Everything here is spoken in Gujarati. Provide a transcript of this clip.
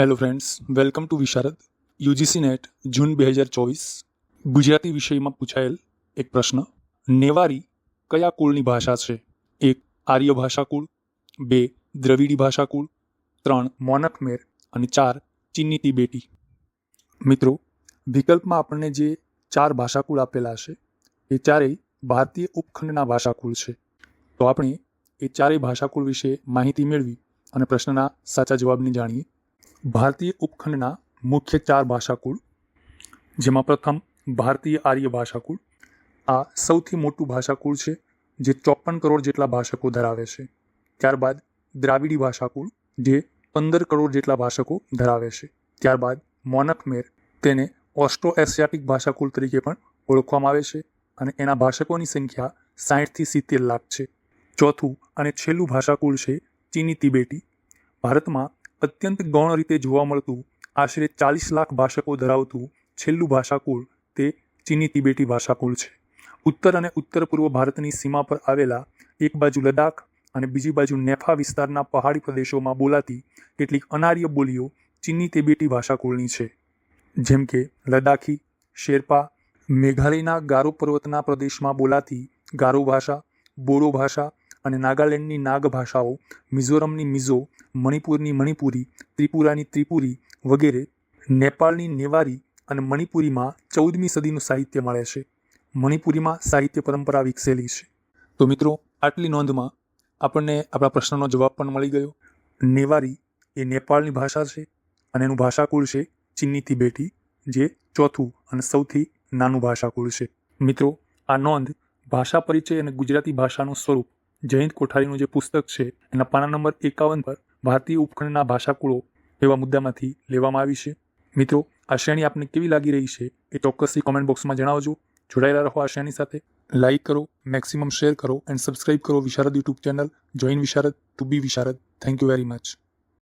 Hello friends welcome to Visharad UGC NET June બે હજાર ચોવીસ. ગુજરાતી વિષયમાં પૂછાયેલ એક પ્રશ્ન. નેવારી કયા કુળની ભાષા છે? એક, આર્ય ભાષા કુળ બે, દ્રવિડી ભાષા કુળ ત્રણ મોનકમેર અને ચાર, ચીની તિબેટી. મિત્રો, વિકલ્પમાં આપણને જે ચાર ભાષાકુળ આપેલા છે, એ ચારેય ભારતીય ઉપખંડના ભાષાકુળ છે. તો આપણે એ ચારેય ભાષાકુળ વિશે માહિતી મેળવી અને પ્રશ્નના સાચા જવાબને જાણીએ. ભારતીય ઉપખંડના મુખ્ય ચાર ભાષાકુળ, જેમાં પ્રથમ ભારતીય આર્ય ભાષાકુળ. આ સૌથી મોટું ભાષાકુળ છે, જે ચોપન કરોડ જેટલા ભાષકો ધરાવે છે. ત્યારબાદ દ્રાવિડી ભાષાકુળ, જે પંદર કરોડ જેટલા ભાષકો ધરાવે છે. ત્યારબાદ મોનકમેર તેને ઓસ્ટ્રો એશિયાટિક ભાષાકુળ તરીકે પણ ઓળખવામાં આવે છે અને એના ભાષકોની સંખ્યા સાહીઠથી સિત્તેર લાખ છે. ચોથું અને છેલ્લું ભાષાકુળ છે ચીની તિબેટી. ભારતમાં અત્યંત ગૌણ રીતે જોવા મળતું, આશરે ચાલીસ લાખ ભાષકો ધરાવતું છેલ્લું ભાષાકુળ તે ચીની તિબેટી ભાષાકુળ છે. ઉત્તર અને ઉત્તર પૂર્વ ભારતની સીમા પર આવેલા એક બાજુ લદ્દાખ અને બીજી બાજુ નેફા વિસ્તારના પહાડી પ્રદેશોમાં બોલાતી કેટલીક અનાર્ય બોલીઓ ચીની તિબેટી ભાષાકુળની છે. જેમ કે લદ્દાખી, શેરપા, મેઘાલયના ગારો પર્વતના પ્રદેશમાં બોલાતી ગારો ભાષા, બોરો ભાષા અને નાગાલેન્ડની નાગ ભાષાઓ મિઝોરમની મિઝો, મણિપુરની મણિપુરી, ત્રિપુરાની ત્રિપુરી વગેરે નેપાળની નેવારી અને મણિપુરીમાં ચૌદમી સદીનું સાહિત્ય મળે છે. મણિપુરીમાં સાહિત્ય પરંપરા વિકસેલી છે. તો મિત્રો, આટલી નોંધમાં આપણને આપણા પ્રશ્નનો જવાબ પણ મળી ગયો. નેવારી એ નેપાળની ભાષા છે અને એનું ભાષાકુળ છે ચીની તિબેટી, જે ચોથું અને સૌથી નાનું ભાષાકુળ છે. મિત્રો, આ નોંધ ભાષા પરિચય અને ગુજરાતી ભાષાનું સ્વરૂપ જયંત કોઠારીનું જે પુસ્તક છે, એના પાના નંબર એકાવન પર ભારતીય ઉપખંડના ભાષાકુળો એવા મુદ્દામાંથી લેવામાં આવી છે. મિત્રો, આ શ્રેણી આપને કેવી લાગી રહી છે એ ચોક્કસથી કોમેન્ટ બોક્સમાં જણાવજો. જોડાયેલા રહો આ શ્રેણી સાથે. લાઇક કરો મેક્સિમમ શેર કરો એન્ડ સબસ્ક્રાઇબ કરો Visharad YouTube channel join Visharad to be Visharad. Thank you very much